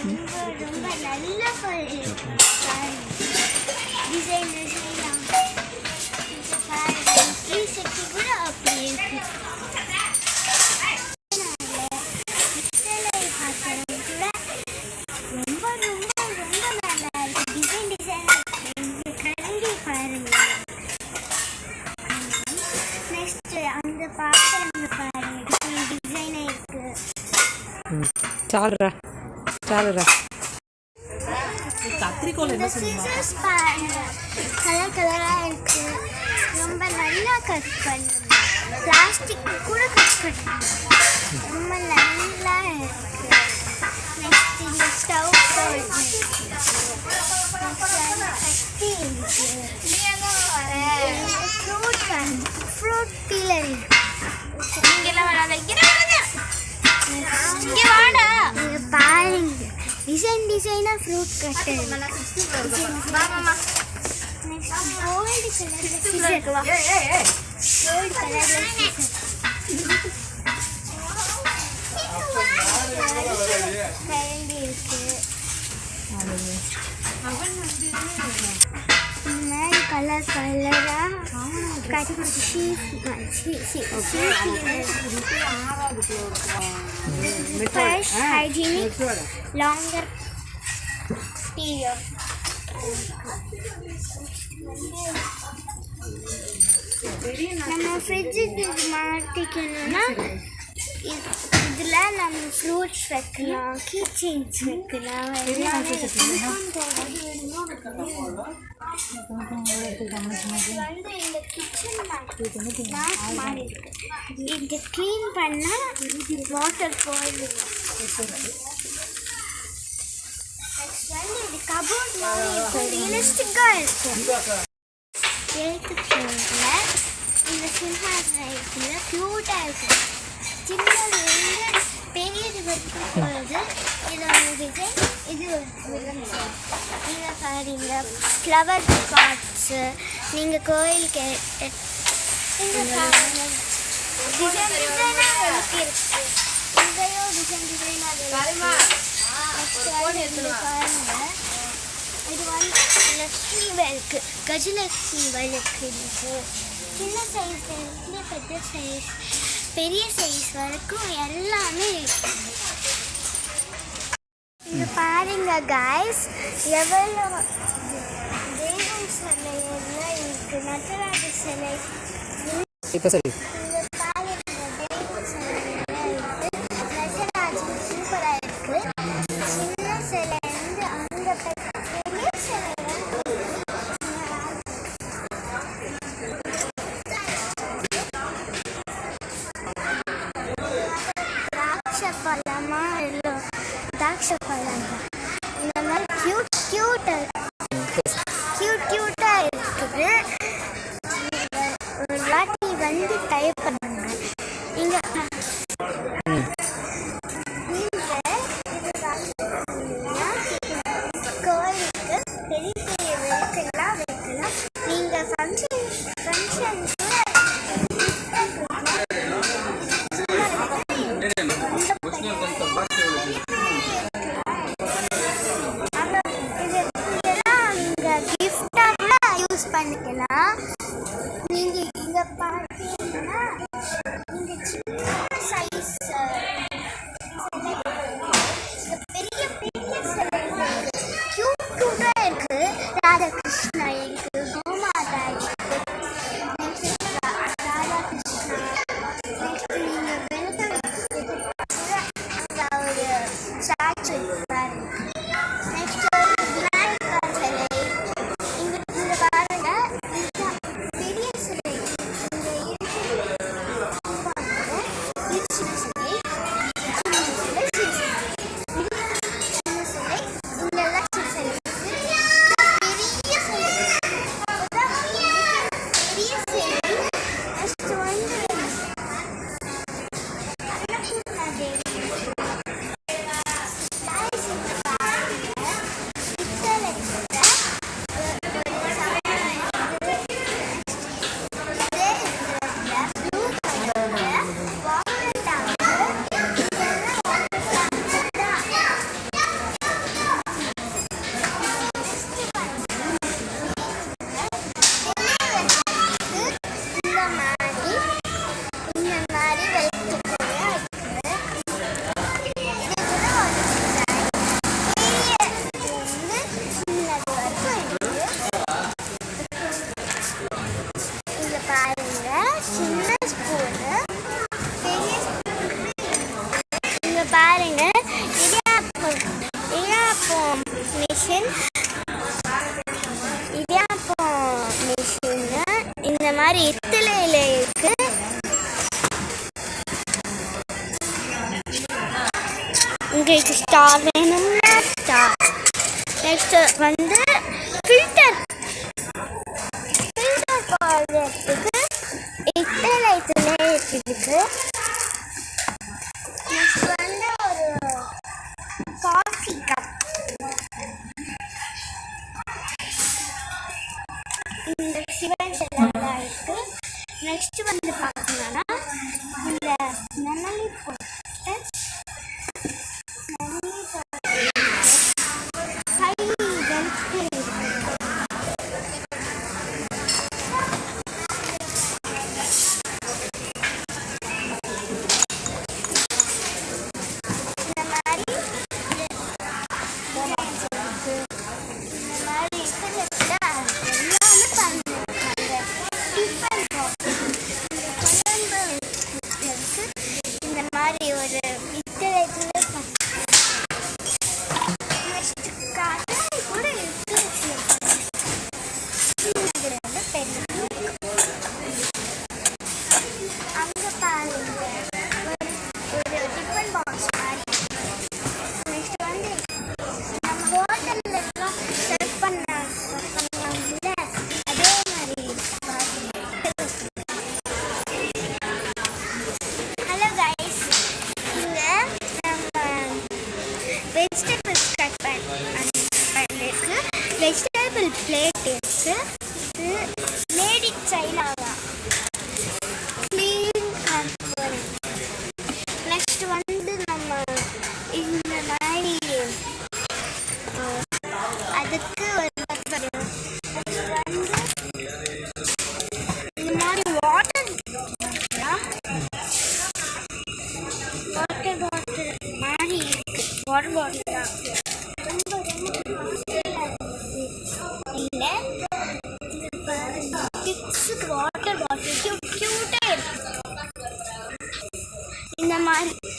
ரொம்ப ரொம்ப நல்ல டிசைன் டிசைன் த்ரீ சிக்ஸ்டி கூட அப்படி இருக்கு. சிலை பார்க்கறது சாருடா கத்திரிக்கோல் என்ன இருக்கு. ரொம்ப நல்லா கட் பண்ணு பிளாஸ்டிக் கூட கட் பண்ணு ரொம்ப நல்லா இருக்கு. நெக்ஸ்ட் இந்த ஸ்டவ் கட்டி இருக்கு ஃப்ரூட் ஃப்ரூட் பீலர் இருக்கு. கட்டு கோல்டு கலர்ல சிசர் கோல்டு கலர்ல சிசர் கரண்டி இருக்கு இந்த மாதிரி கலர் கலரா கட்சி ஃப்ரெஷ் ஹைஜீனிக் லாங்கர் பீரியட் நம்ம ஃப்ரிட்ஜுக்கு இது மாட்டிக்கணும்னா இதில் நம்ம ஃப்ரூட்ஸ் வைக்கலாம் கீச்செயின்ஸ் வைக்கலாம் எல்லாமே வந்து இந்த கிச்சன் மேட் க்ளீன் வாட்டர் போயிடும் கபோர்ட் மாதிரி இருக்கும் ரியலிஸ்டிக்காக இருக்கும் எழுத்துக்கோங்க இந்த சிம்ஹாசனம் இருக்குல்ல க்யூட்டாக இருக்கும் சின்னதுலேருந்து பெரியது வரைக்கும் போகுது இது ஒரு டிசைன் இது இங்கே பாருங்க ஃப்ளவர் பாட்ஸு நீங்கள் கோயிலுக்கு இங்கே பாருங்க டிசைன் டிசைனாக இருக்கு இங்கேயும் டிசைன் டிசைனாக இருக்கு பாருங்க இது வந்து லக்ஷ்மி விளக்கு கஜலட்சுமி விளக்கு சின்ன சைஸ்லேருந்து பெரிய சைஸ் பெரிய சைஸ் வரைக்கும் எல்லாமே இருக்கு. இது பாருங்க காய்ஸ் எவ்வளோ தெய்வம் சிலை எல்லாம் இருக்குது நடராஜ சிலை. இப்போ சரி. other மாதிரி இத்திலையில் இருக்கு. உங்களுக்கு ஸ்டார் வேணும்னா ஸ்டார் நெக்ஸ்ட் வந்து ஃபில்டர் ஃபில்டர் போடுறதுக்கு இத்தலை இத்தலை இருக்குது வந்து ஒரு காஃபி இந்த சிவன் ಆಯಿತು ನೆಕ್ಸ್ಟ್ ಬಂದು வாட்டர் பாட்டில் க்யூ க்யூட்டாக இருக்குது இந்த மாதிரி.